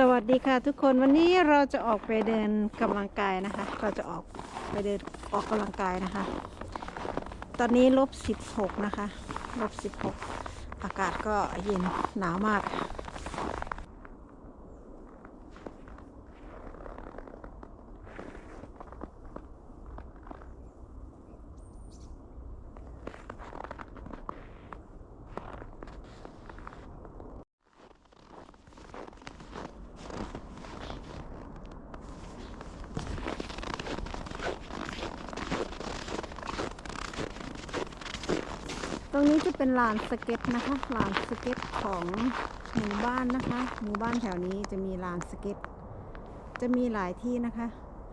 สวัสดีค่ะทุกคนวันนี้เราจะออกไปเดินกำลังกายนะคะ เราจะออกไปเดินออกกำลังกายนะคะ ตอนนี้ลบสิบหกนะคะลบสิบหกอากาศก็เย็นหนาวมาก ตรงนี้จะเป็นลานสเก็ตนะคะลานสเก็ตของหมู่บ้านนะคะ หมู่บ้านแถวนี้จะมีลานสเก็ต จะมีหลายที่นะคะ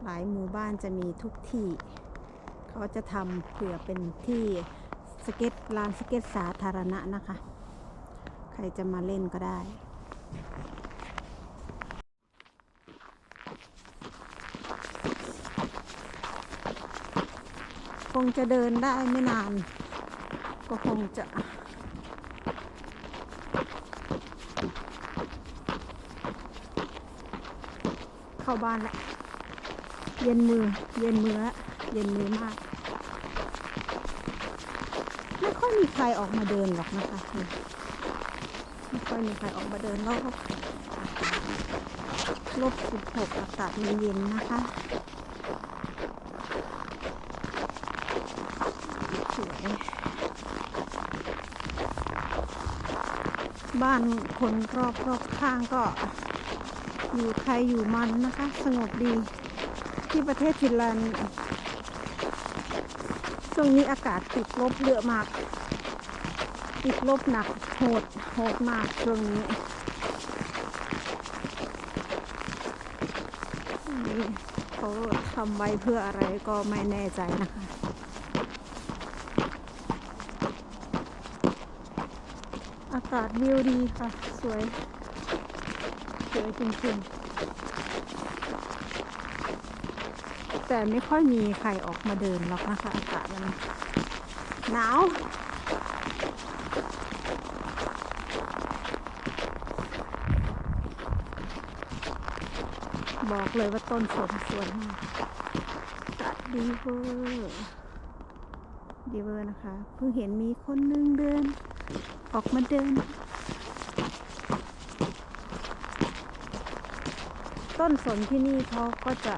หลายหมู่บ้านจะมีทุกที่ เขาจะทำเผื่อเป็นที่สเก็ตลานสเก็ตสาธารณะนะคะ ใครจะมาเล่นก็ได้คงจะเดินได้ไม่นาน ก็คงจะเข้าบ้านละเย็นมือ เย็นมือละเย็นมือมาก ไม่ค่อยมีใครออกมาเดินหรอกนะคะไม่ค่อยมีใครออกมาเดินรอบลบสิบหกอากาศมันเย็นนะคะสวย บ้านคนรอบรอบข้างก็ อยู่ใครอยู่มันนะคะ สงบดีที่ประเทศฟินแลนด์ช่วงนี้อากาศติดลบเยอะมาก ติดลบหนักโหดโหดมากช่วงนี้เขาทำไว้เพื่ออะไรก็ไม่แน่ใจนะคะ อากาศวิวดีค่ะ สวย สวยจริงๆ แต่ไม่ค่อยมีใครออกมาเดินหรอกนะคะอากาศมันหนาวบอกเลยว่าต้นสนสวยมากอากาศดีเวอร์ดีเวอร์นะคะ เพิ่งเห็นมีคนนึงเดิน ออกมาเดิน ต้นสนที่นี่เขาก็จะ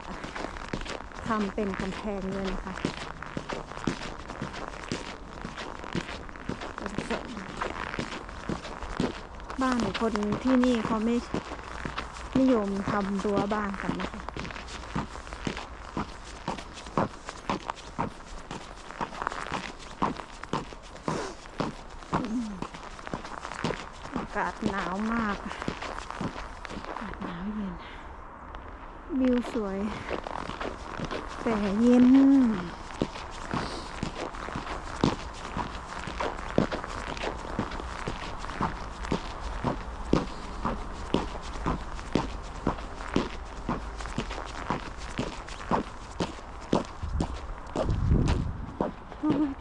ทำเป็นกำแพงเลยนะคะต้นสนบ้านคนที่นี่เขาไม่นิยมทำรั้วบ้านกันนะคะ อากาศหนาวมาก อากาศหนาวเย็น วิวสวย แต่เย็น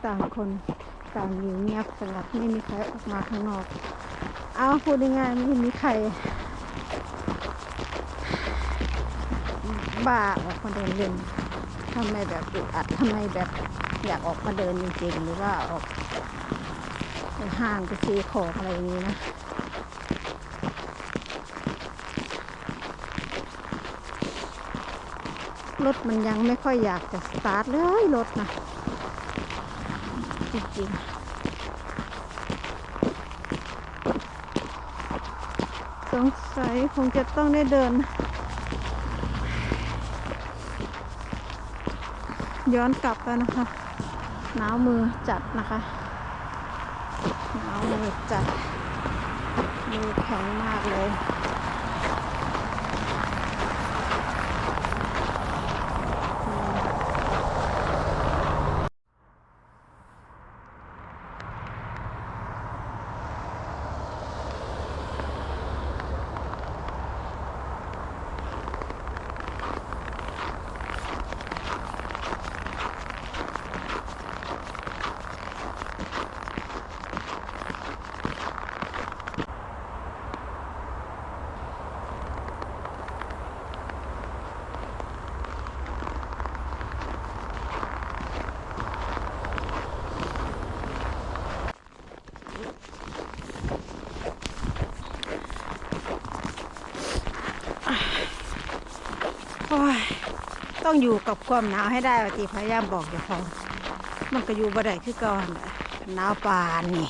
ต่างคนต่างอยู่เงียบสงัดไม่มีใครออกมาข้างนอก เอาพูดง่ายๆไม่มีใครบ้าออกมาเดินเล่นทำไมแบบอึดอัดทำไมแบบอยากออกมาเดินจริงๆหรือว่าออกไปห้างไปซื้อของอะไรอย่างนี้นะรถมันยังไม่ค่อยอยากจะสตาร์ทเลยรถนะจริงๆ สงสัยคงจะต้องได้เดิน ย้อนกลับแล้วนะคะ หนาวมือจัดนะคะ หนาวมือจัด มือแข็งมากเลย ต้องอยู่กับความหนาวให้ได้ปฏิพยายามบอกอย่าพองมันก็อยู่บ่ได้คือก่อนหนาวปานนี่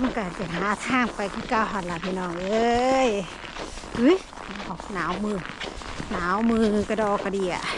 มันก็จะหาทางไปคือก่าหันละพี่น้องเอ้ยอุ้ยหนาวมือ หนาวมือกระดอกระเดียโอ้ย